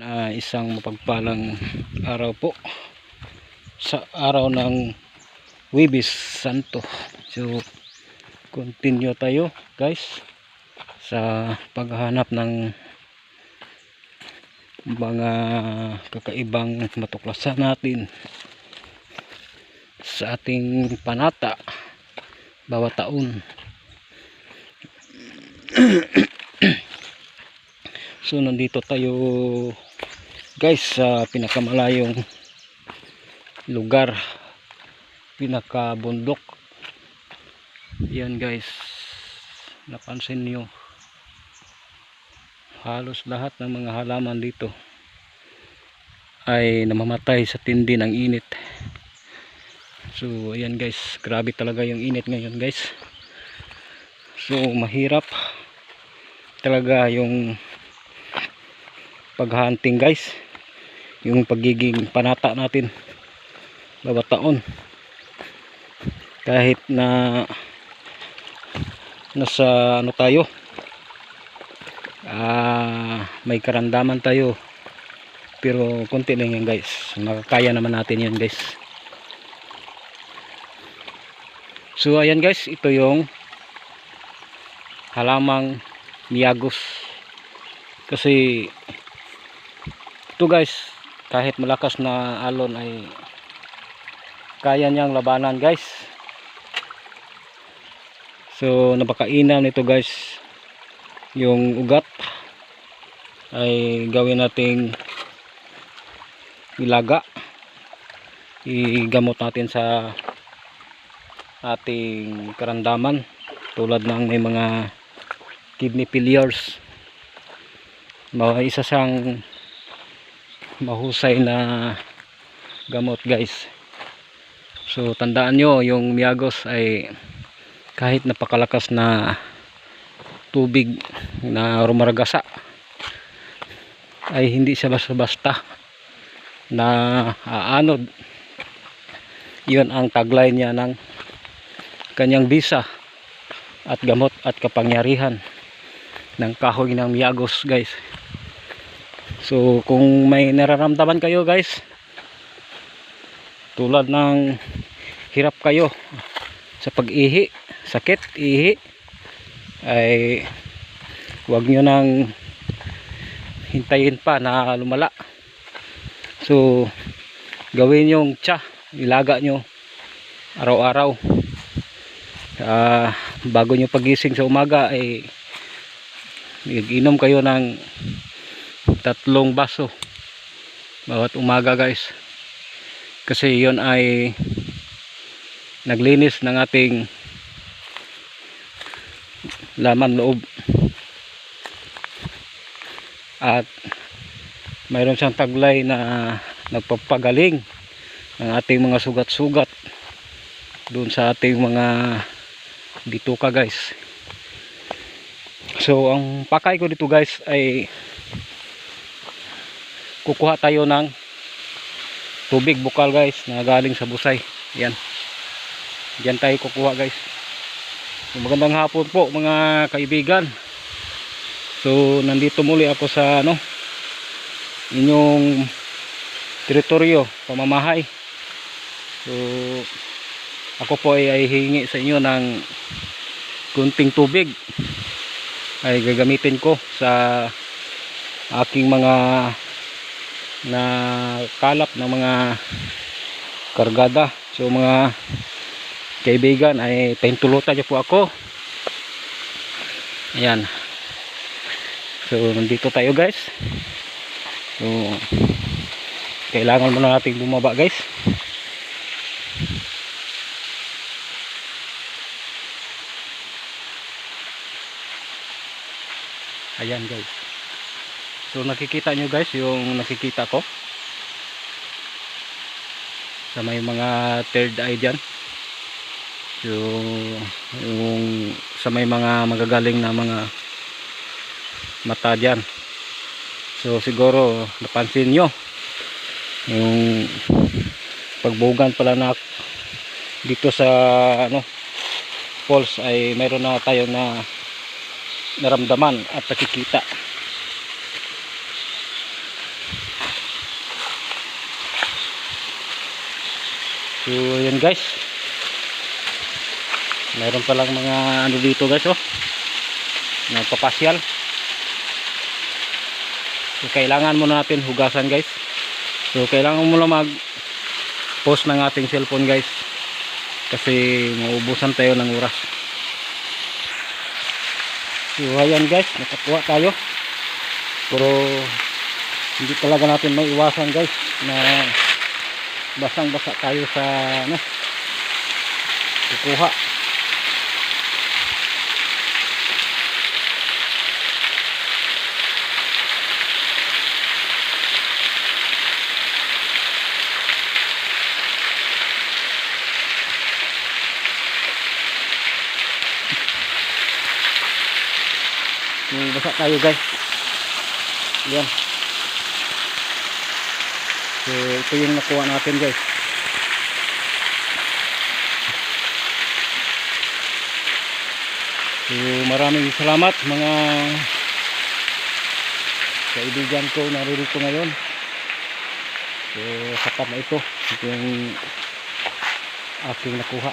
na isang mapagpalang araw po sa araw ng Wibis Santo. So continue tayo guys sa paghahanap ng mga kakaibang matuklasan natin sa ating panata bawat taon. So nandito tayo guys sa pinakamalayong lugar pinakabundok. Yan guys. Napansin nyo halos lahat ng mga halaman dito ay namamatay sa tindi ng init. So ayan guys. Grabe talaga yung init ngayon guys. So mahirap talaga yung paghunting guys yung pagiging panata natin bawat taon. Kahit na nasa ano tayo ah may karamdaman tayo. Pero konti lang yan guys. Makakaya naman natin yan guys. So ayan guys. Ito yung halamang miyagos kasi ito guys kahit malakas na alon ay kaya niyang labanan guys. So napakainam nito guys. Yung ugat ay gawin nating ilaga. Igamot natin sa ating karandaman tulad ng may mga kidney failures. Mga isa siyang mahusay na gamot guys. So tandaan nyo yung miyagos ay kahit napakalakas na tubig na rumaragasa ay hindi siya basta basta na aanod. Yun ang tagline niya ng kanyang bisa at gamot at kapangyarihan ng kahoy ng miyagos guys So kung may nararamdaman kayo guys tulad ng hirap kayo sa pag-ihi, sakit, ihi ay huwag nyo nang hintayin pa na lumala. So gawin yung tsa, ilaga nyo araw-araw. Ah, bago nyo pagising sa umaga ay inom kayo ng tatlong baso. Bawat umaga guys. Kasi yon ay naglinis ng ating laman loob. At mayroon siyang taglay na nagpapagaling ng ating mga sugat-sugat doon sa ating mga bituka guys. So ang pakay ko dito guys ay kukuha tayo ng tubig bukal guys na galing sa busay. Yan. Yan tayo kukuha guys. Magandang hapon po mga kaibigan. So nandito muli ako sa ano inyong teritoryo pamamahay. So ako po ay, ay hingi sa inyo ng kunting tubig ay gagamitin ko sa aking mga na kalap ng mga kargada. So mga kaibigan ay pahintulutan niyo po ako. Ayan. So nandito tayo guys. So kailangan muna natin bumaba guys. Ayan guys So nakikita nyo guys yung nakikita ko sa may mga third eye dyan. So yung sa may mga magagaling na mga mata dyan. So siguro napansin nyo yung pagbugan pala na dito sa ano falls ay mayroon na tayo na naramdaman at nakikita So, yun guys. Mayroon palang mga ano dito guys, oh. Nagpapasyal. So, kailangan muna natin hugasan guys. So, kailangan muna mag post ng ating cellphone guys. Kasi maubusan tayo ng oras. So, ayan guys, nakakuha tayo. Pero, hindi talaga natin may iwasan guys na basang basa tayo sa ano kukuha basa tayo guys yan so ito yung nakuha natin guys. So maraming salamat mga kaibigan ko naririto ngayon. So sapat na ito ito yung aking nakuha.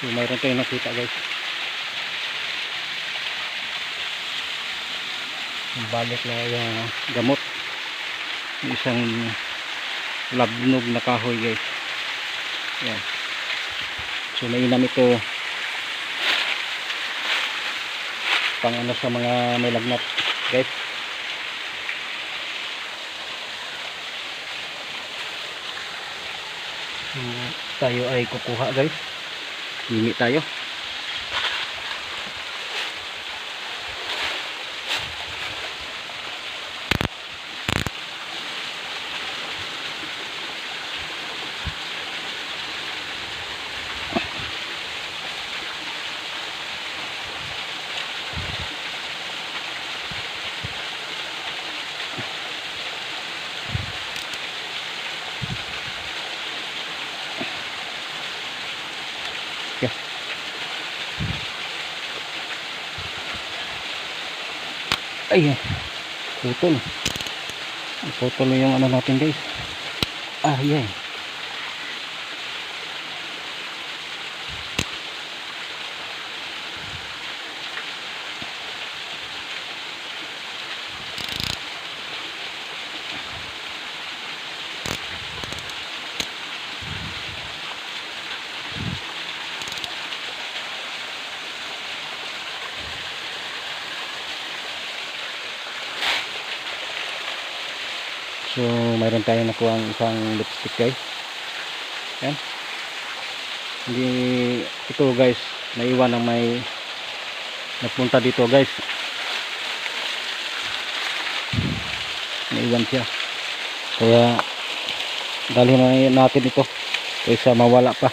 So mayroon tayong nakita guys balik na yung gamot. Isang labnog na kahoy guys. Yan so mainam ito. Pang ano sa mga may lagnat guys. So, tayo ay kukuha guys. Himi tayo Ay, putol. Putol yung ano natin guys. Ah, yeah. So, mayroon tayong nakuha ang isang lipstick guys. Yan. Hindi, ito guys, naiwan ng may nagpunta dito guys. Naiwan siya. Kaya, dalhin na natin ito. Kaysa mawala pa.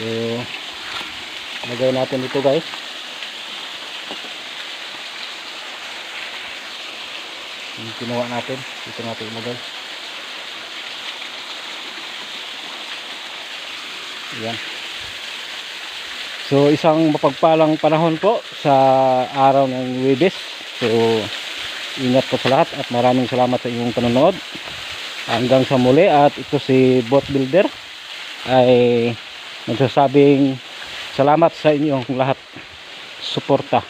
So, lagay natin ito guys. Yung kinuha natin, ito natin ilagay. Yan. So, isang mapagpalang panahon po sa araw ng Webes. So, ingat po sa lahat at maraming salamat sa inyong panonood. Hanggang sa muli at ito si Bot Builder ay nagsasabing salamat sa inyong lahat. Suporta.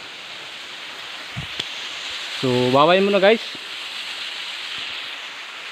So baway muna guys